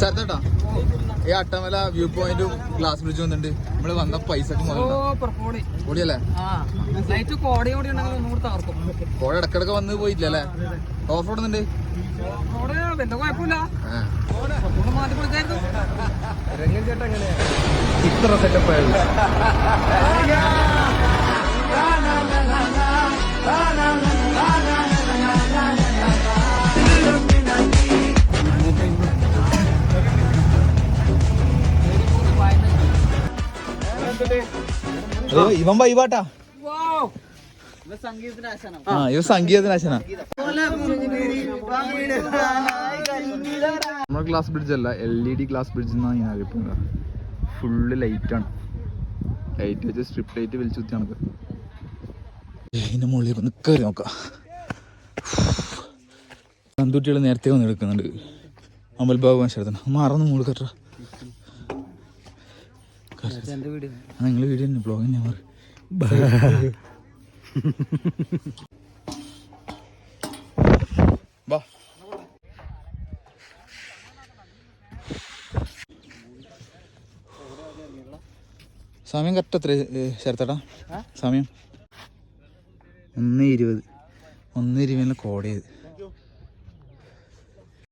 ചേർത്തേട്ടാ ഈ അട്ടമല വ്യൂ പോയിന്റും ഗ്ലാസ് ബ്രിഡ്ജും വന്നിട്ടുണ്ട്. നമ്മൾ വന്ന പൈസക്ക് കൂടി ഇടക്കിടക്ക് വന്ന് പോയില്ല അല്ലേ? ഓഫ് റോഡ് ഉണ്ട് ഇത്ര സെറ്റപ്പ് ആയത് ഇവൻ വൈവാട്ടാ ആ ഇവ സംഗീതനാശന നമ്മുടെ ഗ്ലാസ് ബ്രിഡ്ജ് അല്ല L E D glass bridge എന്നാണ് ഞാൻ അറിയപ്പെടുന്നത്. ഫുള്ള് ലൈറ്റാണ് ലൈറ്റ് വെച്ച് സ്ട്രിപ്പ് ലൈറ്റ് വലിച്ചു കുത്തി നമുക്ക് ഇതിന്റെ മുകളിൽ ഒന്ന് കയറി നോക്കാം. നന്തുട്ടികൾ നേരത്തെ വന്ന് എടുക്കുന്നുണ്ട് അമ്പൽ ബാബു ശരത്തന. മറന്ന് മുകളിൽ കയറ്റ നിങ്ങൾ വീഡിയോ തന്നെ ബ്ലോഗ് തന്നെ മാറി വാ സമയം കറക്റ്റ് എത്ര ചേർത്തടാ സമയം? ഒന്ന് ഇരുപത്. ഒന്ന് ഇരുപതിന് കോടയത്